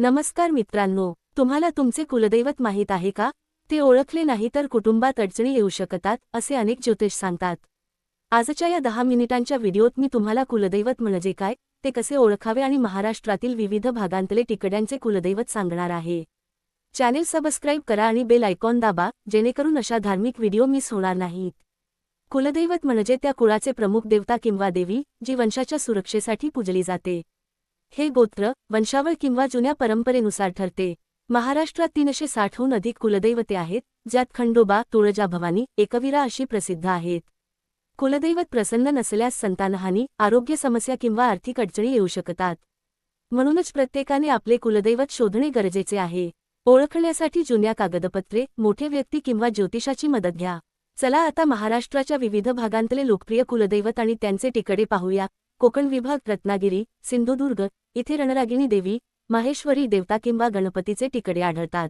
नमस्कार मित्रांनो तुम्हाला तुमचे कुलदैवत माहीत आहे का? ते ओळखले नाही तर कुटुंबात अडचणी येऊ शकतात असे अनेक ज्योतिष सांगतात. आजच्या या दहा मिनिटांच्या व्हिडिओत मी तुम्हाला कुलदैवत म्हणजे काय ते कसे ओळखावे आणि महाराष्ट्रातील विविध भागांतले टिकड्यांचे कुलदैवत सांगणार आहे. चॅनेल सबस्क्राईब करा आणि बेल आयकॉन दाबा जेणेकरून अशा धार्मिक व्हिडिओ मिस होणार नाहीत. कुलदैवत म्हणजे त्या कुळाचे प्रमुख देवता किंवा देवी जी वंशाच्या सुरक्षेसाठी पूजली जाते. हे गोत्र वंशावळ किंवा जुन्या परंपरेनुसार ठरते. महाराष्ट्रात तीनशे साठहून अधिक कुलदैवते आहेत ज्यात खंडोबा तुळजाभवानी एकवीरा अशी प्रसिद्ध आहेत. कुलदैवत प्रसन्न नसल्यास संतानहानी आरोग्य समस्या किंवा आर्थिक अडचणी येऊ शकतात. म्हणूनच प्रत्येकाने आपले कुलदैवत शोधणे गरजेचे आहे. ओळखण्यासाठी जुन्या कागदपत्रे मोठे व्यक्ती किंवा ज्योतिषाची मदत घ्या. चला आता महाराष्ट्राच्या विविध भागांतले लोकप्रिय कुलदैवत आणि त्यांचे टिकडे पाहूया. कोकण विभाग रत्नागिरी सिंधुदुर्ग इथे रणरागिणी देवी माहेश्वरी देवता किंवा गणपतीचे टिकडे आढळतात.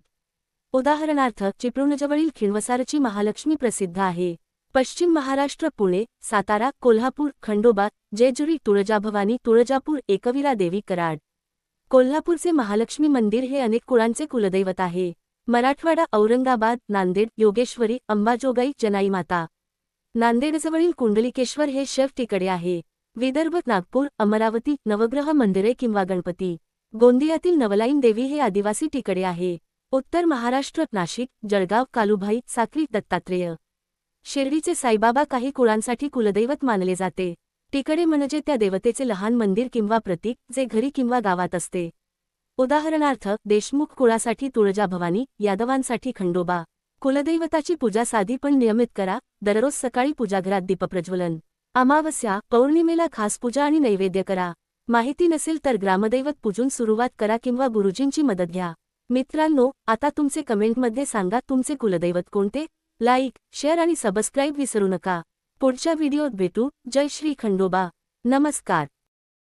उदाहरणार्थ चिपळूणजवळील खिणवसारची महालक्ष्मी प्रसिद्ध आहे. पश्चिम महाराष्ट्र पुणे सातारा कोल्हापूर खंडोबा जेजुरी तुळजाभवानी तुळजापूर एकविरा देवी कराड. कोल्हापूरचे महालक्ष्मी मंदिर हे अनेक कुळांचे कुलदैवत आहे. मराठवाडा औरंगाबाद नांदेड योगेश्वरी अंबाजोगाई जनाई माता नांदेडजवळील कुंडलिकेश्वर हे शेफ टिकडे आहे. विदर्भ नागपूर अमरावती नवग्रह मंदिरे किंवा गणपती. गोंदियातील नवलाईन देवी हे आदिवासी टिकडे आहे. उत्तर महाराष्ट्र नाशिक जळगाव कालुभाई साक्री दत्तात्रेय. शिर्डीचे साईबाबा काही कुळांसाठी कुलदैवत मानले जाते. टिकडे म्हणजे त्या देवतेचे लहान मंदिर किंवा प्रतीक जे घरी किंवा गावात असते. उदाहरणार्थ देशमुख कुळासाठी तुळजाभवानी यादवांसाठी खंडोबा. कुलदैवताची पूजा साधी पण नियमित करा. दररोज सकाळी पूजाघरात दीपप्रज्वलन. अमावस्या पौर्णिमेला खास पूजा आणि नैवेद्य करा. माहिती नसेल तर ग्रामदैवत पूजून सुरुवात करा किंवा गुरुजींची मदत घ्या. मित्रांनो आता तुमचे कमेंटमध्ये सांगा तुमचे कुलदैवत कोणते? लाईक शेअर आणि सबस्क्राईब विसरू नका. पुढच्या व्हिडिओत भेटू. जय श्री खंडोबा. नमस्कार.